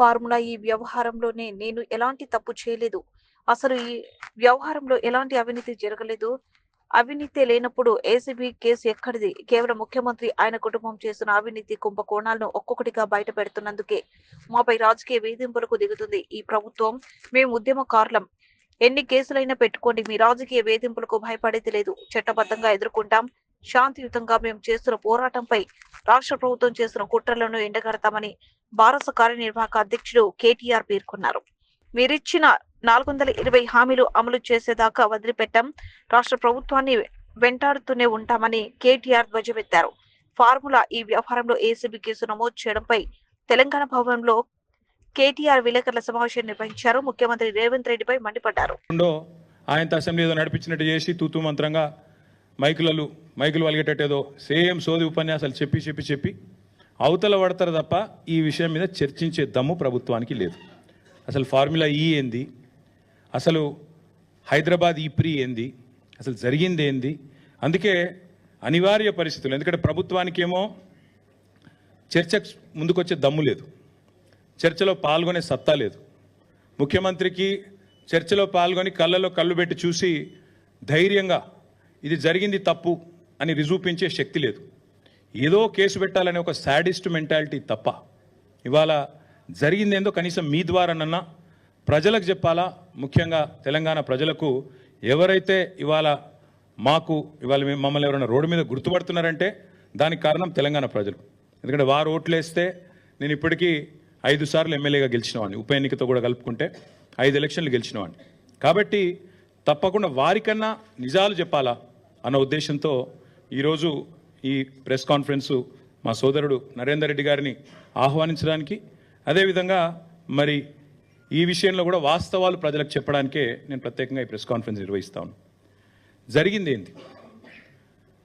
Formula ఈ వ్యవహారంలోనే. నేను ఎలాంటి తప్పు చేయలేదు. అసలు ఈ వ్యవహారంలో ఎలాంటి అవినీతి జరగలేదు. అవినీతి లేనప్పుడు ఏసీబీ కేసు ఎక్కడిది? కేవలం ముఖ్యమంత్రి ఆయన కుటుంబం చేస్తున్న అవినీతి కుంభకోణాలను ఒక్కొక్కటిగా బయట పెడుతున్నందుకే మాపై రాజకీయ వేధింపులకు దిగుతుంది ఈ ప్రభుత్వం. మేము ఉద్యమకారులం. ఎన్ని కేసులైనా పెట్టుకోండి. మీ రాజకీయ వేధింపులకు భయపడేది లేదు. చట్టబద్ధంగా ఎదుర్కొంటాం. శాంతియుతంగా మేము చేస్తున్న పోరాటంపై రాష్ట్ర ప్రభుత్వం చేస్తున్న కుట్రలను ఎండగడతామని భారత కార్యనిర్వాహక అధ్యక్షుడు కేటీఆర్ పేర్కొన్నారు. మీరిచ్చిన నాలుగు వందల ఇరవై హామీలు అమలు చేసేదాకా వదిలిపెట్టాం రాష్ట్ర ప్రభుత్వాన్ని వెంటాడుతూనే ఉంటామని కేటీఆర్ ధ్వజమెత్తారు. ఫార్ములా ఈ వ్యవహారంలో ఏసీబీ కేసు నమోదు చేయడంపై తెలంగాణ భవన్లో కేటీఆర్ విలేకరుల సమావేశం నిర్వహించారు. ముఖ్యమంత్రి రేవంత్ రెడ్డిపై మండిపడ్డారు. ఆయనతో అసెంబ్లీ నడిపించినట్టు చేసి తూతు మంత్రంగా మైకులలో మైకులు వలిగేటట్టేదో సేమ్ సోది ఉపన్యాసాలు చెప్పి చెప్పి చెప్పి అవతల పడతారు తప్ప ఈ విషయం మీద చర్చించే దమ్ము ప్రభుత్వానికి లేదు. అసలు ఫార్ములా ఈ ఏంది? అసలు హైదరాబాద్ ఈ ప్రీ ఏంది? అసలు జరిగింది ఏంది? అందుకే అనివార్య పరిస్థితులు. ఎందుకంటే ప్రభుత్వానికేమో చర్చకు ముందుకొచ్చే దమ్ము లేదు. చర్చలో పాల్గొనే సత్తా లేదు. ముఖ్యమంత్రికి చర్చలో పాల్గొని కళ్ళలో కళ్ళు పెట్టి చూసి ధైర్యంగా ఇది జరిగింది తప్పు అని రిజూపించే శక్తి లేదు. ఏదో కేసు పెట్టాలనే ఒక శాడిస్ట్ మెంటాలిటీ తప్ప. ఇవాళ జరిగిందేందో కనీసం మీ ద్వారానన్నా ప్రజలకు చెప్పాలా? ముఖ్యంగా తెలంగాణ ప్రజలకు ఎవరైతే ఇవాళ మాకు ఇవాళ మమ్మల్ని ఎవరైనా రోడ్డు మీద గుర్తుపడుతున్నారంటే దానికి కారణం తెలంగాణ ప్రజలు. ఎందుకంటే వారు ఓట్లేస్తే నేను ఇప్పటికీ ఐదు సార్లు ఎమ్మెల్యేగా గెలిచినవాడిని. ఉప ఎన్నికతో కూడా కలుపుకుంటే ఐదు ఎలక్షన్లు గెలిచినవాడిని. కాబట్టి తప్పకుండా వారికన్నా నిజాలు చెప్పాలా? అన్న ఉద్దేశంతో ఈరోజు ఈ ప్రెస్ కాన్ఫరెన్సు మా సోదరుడు నరేందర్ రెడ్డి గారిని ఆహ్వానించడానికి అదేవిధంగా మరి ఈ విషయంలో కూడా వాస్తవాలు ప్రజలకు చెప్పడానికే నేను ప్రత్యేకంగా ఈ ప్రెస్ కాన్ఫరెన్స్ నిర్వహిస్తాను జరిగింది ఏంటి?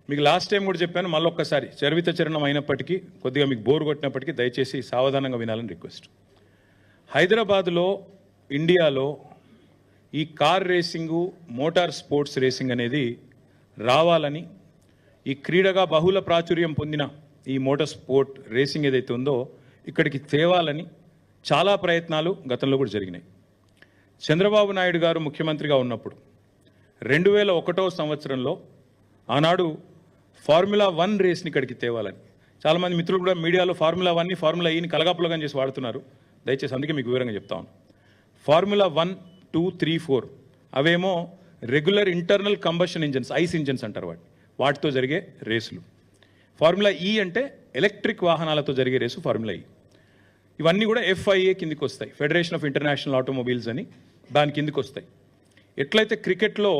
మీకు లాస్ట్ టైం కూడా చెప్పాను మళ్ళొక్కసారి చరిత చరణం అయినప్పటికీ కొద్దిగా మీకు బోర్ కొట్టినప్పటికీ దయచేసి సావధానంగా వినాలని రిక్వెస్ట్. హైదరాబాద్లో ఇండియాలో ఈ car racing motor sports racing అనేది రావాలని ఈ క్రీడగా బహుళ ప్రాచుర్యం పొందిన ఈ మోటార్ స్పోర్ట్ రేసింగ్ ఏదైతే ఉందో ఇక్కడికి తేవాలని చాలా ప్రయత్నాలు గతంలో కూడా జరిగినాయి. చంద్రబాబు నాయుడు గారు ముఖ్యమంత్రిగా ఉన్నప్పుడు రెండు వేల ఒకటో సంవత్సరంలో ఆనాడు ఫార్ములా వన్ రేస్ని ఇక్కడికి తేవాలని. చాలామంది మిత్రులు కూడా మీడియాలో ఫార్ములా వన్ని ఫార్ములా ఈని కలగాపులగం చేసి వాడుతున్నారు. దయచేసి అందుకే మీకు వివరంగా చెప్తాను formula one two three four అవేమో regular internal combustion engines ICE engines అంటారు వాటి వాటితో జరిగే రేసులు. ఫార్ములా ఈ అంటే ఎలక్ట్రిక్ వాహనాలతో జరిగే రేసు ఫార్ములా ఈ ఇవన్నీ కూడా ఎఫ్ఐఏ కిందికి వస్తాయి ఫెడరేషన్ ఆఫ్ ఇంటర్నేషనల్ ఆటోమొబైల్స్ అని దాని కిందికి వస్తాయి ఎట్లయితే క్రికెట్లో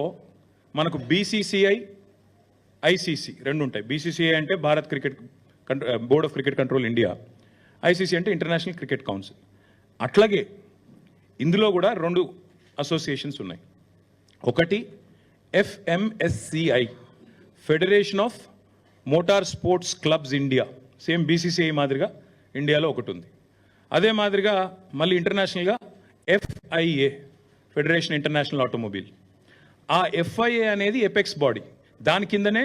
మనకు బీసీసీఐ ఐసీసీ రెండు ఉంటాయి. బీసీసీఐ అంటే Bharat cricket board of cricket control India. ICC అంటే ఇంటర్నేషనల్ క్రికెట్ కౌన్సిల్. అట్లాగే ఇందులో కూడా రెండు అసోసియేషన్స్ ఉన్నాయి. ఒకటి FMSCI federation of motor sports clubs India same BCCI మాదిరిగా ఇండియాలో ఒకటి ఉంది అదే మాదిరిగా మళ్ళీ ఇంటర్నేషనల్గా ఎఫ్ఐఏ ఫెడరేషన్ ఇంటర్నేషనల్ ఆటోమొబైల్ ఆ ఎఫ్ఐఏ అనేది ఎపెక్స్ బాడీ దాని కిందనే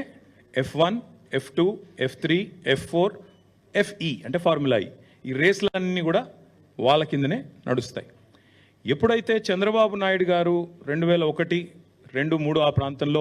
F one F two F three F four FE అంటే ఫార్ములా e. ఈ ఈ రేసులన్నీ కూడా వాళ్ళ కిందనే నడుస్తాయి. ఎప్పుడైతే చంద్రబాబు నాయుడు గారు రెండు వేల ఒకటి రెండు మూడు ఆ ప్రాంతంలో